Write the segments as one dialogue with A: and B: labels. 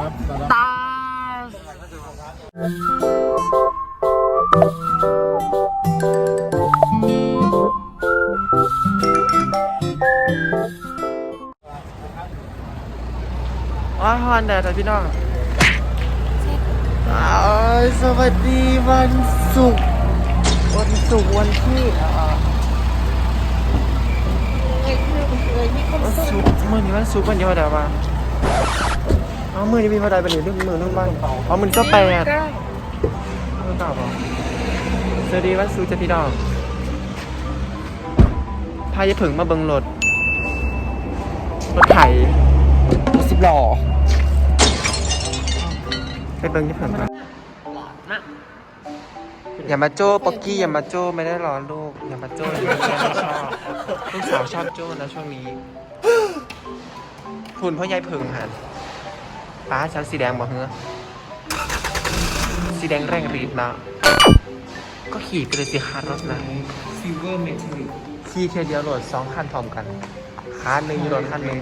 A: ครับตาด
B: ตาว้าวฮอนแดดพี่น้องอ้าวสวัสดีวันศุกร์วันศุกร์วันที่อ่าวันศุกร์มื่อนี้วันศุกร์วันเดียวเดี๋ยวว่าเอามื่อนี้มีวันใดเป็นหนึ่งมือนึ่งบ้างเอามือก็แปดมือเก่าเปล่าสวัสดีวันศุกร์จ้ะพี่น้องพายายผึ่งมาเบิงรถรถไถ
A: สิบหล่อ
B: ไปเบิงที่ผึ่งครับอย่ามาโจ้ป๊อกกี้อย่ามาโจ้ไม่ได้ร้อนลูกอย่ามาโจ้เลยแม่ไม่ชอบลูกสาวชอบโจ้นะช่วงนี้ทุนเพราะยายผึ่งหัน ป้าฉันสีแดงบอกเฮ้อสีแดงแรงรีดนะ ก็ขี่ไปเลยสิคารถนะ
A: ซิลเวอร์เมทัลลิก
B: ขี่เทียวเดียวโหลดสองคันพร้อมกันคันหนึ่งโหลดคันหนึ่ง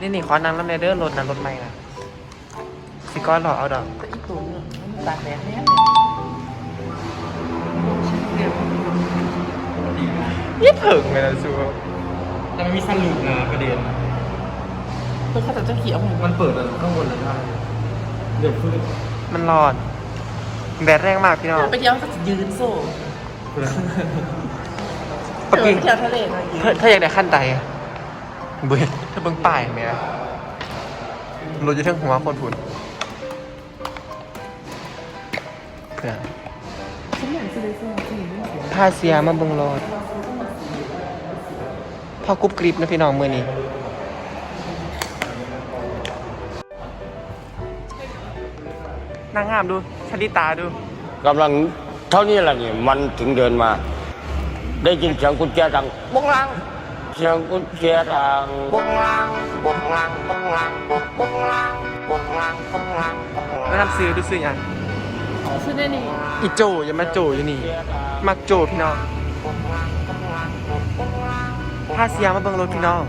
B: นี่นี่ขอนางน้ำในเด้อรถนั้นรถใหม่นะสิก้อนหรอเอาดอก
A: อีกตัวนึงตากแดดแน่
B: ยี่ผึ่งเลยนะซู
A: แต่มันมีสลูปนะประเด็น
C: เพื่อเขาจะเขียวไง
A: มันเปิดอะข้างบนเลยได้เดี๋ยวขึ้น
B: มันรอดแดดแรงมากพี่น้อง
C: ไปเที่ยวก็จะยืนโซ่
B: ปก
C: เดิ
B: ติ
C: นไปเที่ยวทะเลมายืน
B: ถ้าถ้าอยากได้ขั้นใดอะเบื่อถ้าเบิ่งป้ายไหมนะรถอยู่เทั้งหัวคนผุนเพื่อน
C: ฉันอยากจะเลยโซ่จริง
B: พาเสียมาเบิ่งรถ พอกรุบกริบนะพี่น้องมือนี้นางงามดูชลิตาดู
D: กำลังเท่านี้แหละนี่มันถึงเดินมา ได้ยินเสียงกุญแจดังบงลัง เสียงกุญแจดังบงลังบงลังบงลังบงบงลังบงลังบงลังบงลัง
B: แนะนำซื้อดูซื้ออย่าง
C: ชื่อได้นี่
B: อีโจอย่ามาโจอยู่นี่ มักโจพี่น้อง ผ้าเสียมาเบิ่งรถพี่น้อง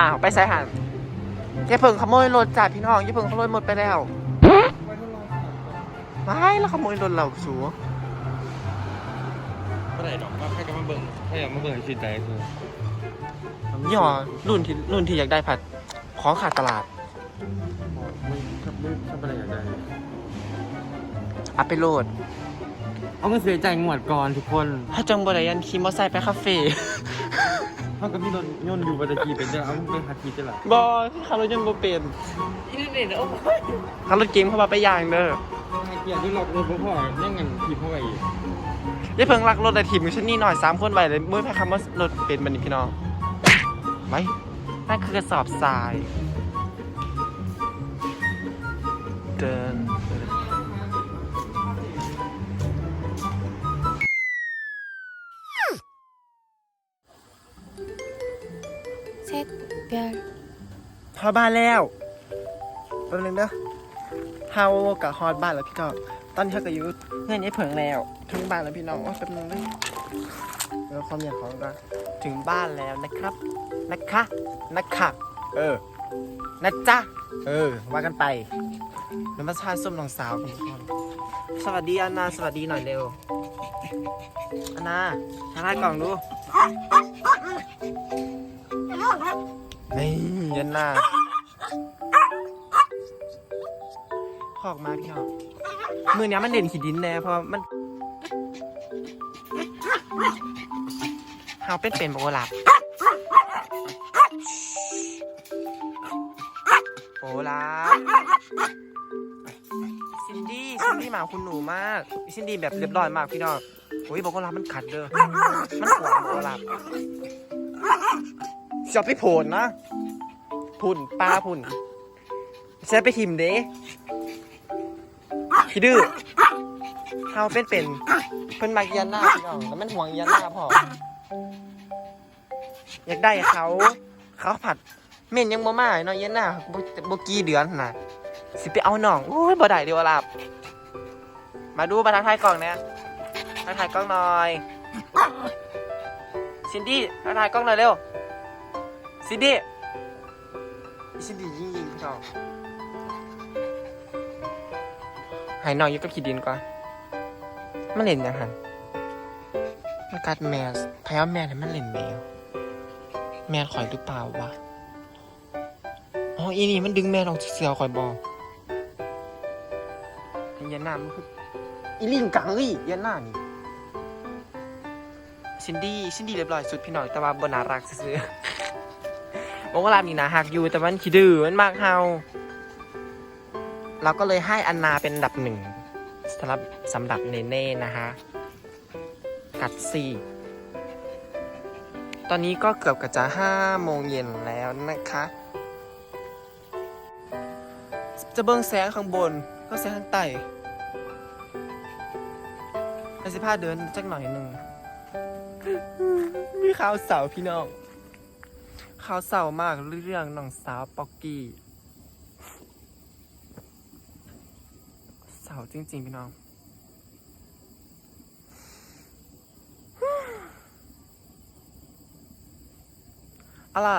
B: อ้าวไปใส่หันยายเพิ่งขโมยรถจากพี่น้องยายเพิ่งขโมยหมดไปแล้วไม่แล้วขโมยรถเราสู
A: ไม่ได้ดอกว่าใครจะมาเบิ่งถ้าอยากมาเบิ่งให้ชื่นใจคือ
B: ยี่ห้อรุ่นที่รุ่นที่อยากได้ผัดของขาดตลาด
A: ไม่ถ้าไม่ถ้าไม่ได้อยากได้
B: อัพไปโหลด
A: เอาเงินเสียใจงวดก่อนทุกคน
B: ถ้าจังบริยันขี่มอเตอร์ไซค์ไปคาเฟ่
A: เขาก็มีรถยนต์อยู่บัตรกีเป็นเจ้าเอาไปหากีจะหลับบ
B: อขับรถยังบ่เป็น
C: อินเทอร์เน็ตโอ้ย
B: ขับรถเก๋งเข้ามาไปอย่างเด้อ
A: หาเกียร์ที่หลอกรถพ่อแย่งเงินทีพ่ออีก
B: ยายเพิ่งรักรถแต่ทีมอยู่ชั้นนี่หน่อยสามคนไปเลยมื่อแพ้คำว่ารถเป็นบันนี้พี่น้องไว้นั่นคือกระสอบทรายเดิน ฮอดบ้านแล้วแป๊บนึงเด้อเฮากับฮอดบ้านแล้วพี่น้องตอนนี้เขาก็อยู่เงื่อนยายเผิงแล้ว ถึงบ้านแล้วพี่น้องโอ้ยแป๊บนึงเด้อแล้วความอยากของเราถึงบ้านแล้วนะครับ นะคะนะคะเออนะจ๊ะเออว่ากันไปเป็นภาษาส้มน้องสาวของทุกคนสวัสดีอานาสวัสดีหน่อยเร็วอานาทักทายกล่องดู นี่ยันนาพอกมาพี่น้องมือเนี้ยมันเด่นขีดดินแน่เพราะมันเฮาเป็นเป็นโบลับโบลับซินดี้ซินดี้หมาคุณหนูมากซินดี้แบบเรียบร้อยมากพี่น้องโอ้ยโบลับมันขัดเด้อมันขวางโบลับะเอาไปโผลนะพุ่นปลาพุ่นใช้ไปทิมเด้ขี้ดื้อเฮาเป็นเป็นเพิ่นมักยันหน้าพี่น้องแล้วมันห่วงยันหน้าพออยากได้เขาเขาผัดเม่นยังบ่มาเนาะยันหน้าบ่บ่กี่เดือนน่ะสิไปเอาน้องโอ้ยบ่ได้เดี๋ยวลาบมาดูมาทักทายกล้องเนี่ยทักทายกล้องหน่อยซินดี้ทักทายกล้องหน่อยเร็ว ซินดี้อีซินดี้ยิงยิงพี่น้องหายหน่อยอยู่กับขีดินก่อนมันเล่นยังหันมันกัดแมวพยายามแมวให้มันเล่นแมว แมวข่อยหรือเปล่าวะ อ๋ออีนี่มันดึงแมวลงเสือข่อยบอไอ้ยันหน้ามันคืออีลิงกังลี่ยันหน้านี่ซินดี้ซินดี้เรียบร้อยสุดพี่น้องแต่ว่าบน่ารักซื้อ ๆบอกว่าลามนี่นะหักอยู่แต่มันขี้ดื้อมันมากเฮาเราก็เลยให้อันนาเป็นดับหนึ่งสำหรับสำหรับเนเน่นะฮะกัดสี่ตอนนี้ก็เกือบกจะห้าโมงเย็นแล้วนะคะ จะเบิ่งแสงข้างบนก็แสงข้างใต้ไอสิพาเดินจักหน่อยหนึ่งมีข่าวเสาพี่น้อง ข่าวเสามากเรื่องน้องสาวป๊อกกี้เสาจริง ๆ พี่น้อง เอาล่ะ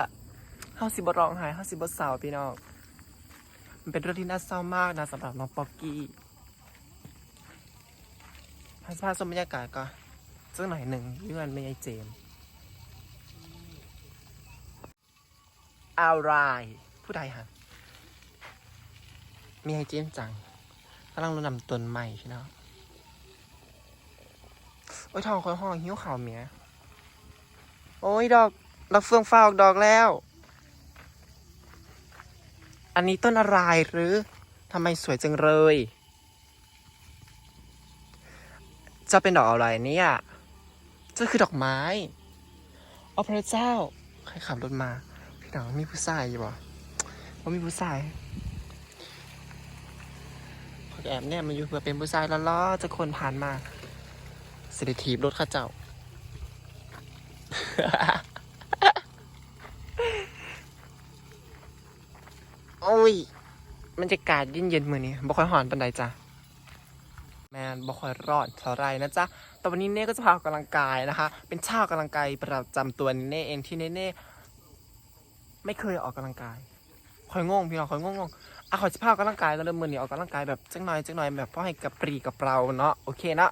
B: เฮาสิบร้องไห้เฮาสิบเสาพี่น้อง มันเป็นเรื่องที่น่าเศร้ามากนะสำหรับน้องป๊อกกี้ให้สภาพสมบรรยากาศก่อนสักหน่อยหนึ่งเรื่องไม่ใช่เจมส์ อะไรผู้ใดฮะมีไอเจมจังกำลังรดนำต้นใหม่พี่น้องโอ้ยทองคอยห้องหิ้วข่าวเมียโอ้ยดอกดอกเฟืองฟ้าออกดอกแล้ว อันนี้ต้นอะไรหรือทำไมสวยจังเลย จะเป็นดอกอะไรเนี่ย จะคือดอกไม้เอพระเจ้า ใครขับรถมา พี่น้องมีผู้ชายอยู่บ่ว่ามีผู้ชายขอแอบเนี่ยมันอยู่เพื่อเป็นผู้ชายล้อๆจะคนผ่านมาสิริทีบรถข้าเจ้า โอ้ย มันจะกาดเย็นๆมือนี้บ่ค่อยหอนปันใดจ้ะแมนบ่ค่อยรอดเท่าไรนะจ๊ะ แต่วันนี้เน่ก็จะพาออกกำลังกายนะคะ เป็นชาออกกำลังกายประจำตัวเน่เองที่เน่ๆ ไม่เคยออกกำลังกายคอยงงพี่น้องคอยงงงอะขอจะพาออกกำลังกายก็เริ่มมือนี่ออกกำลังกายแบบจังหน่อยจังหน่อยแบบพ่อให้กระปรีกับเราเนาะโอเคนะ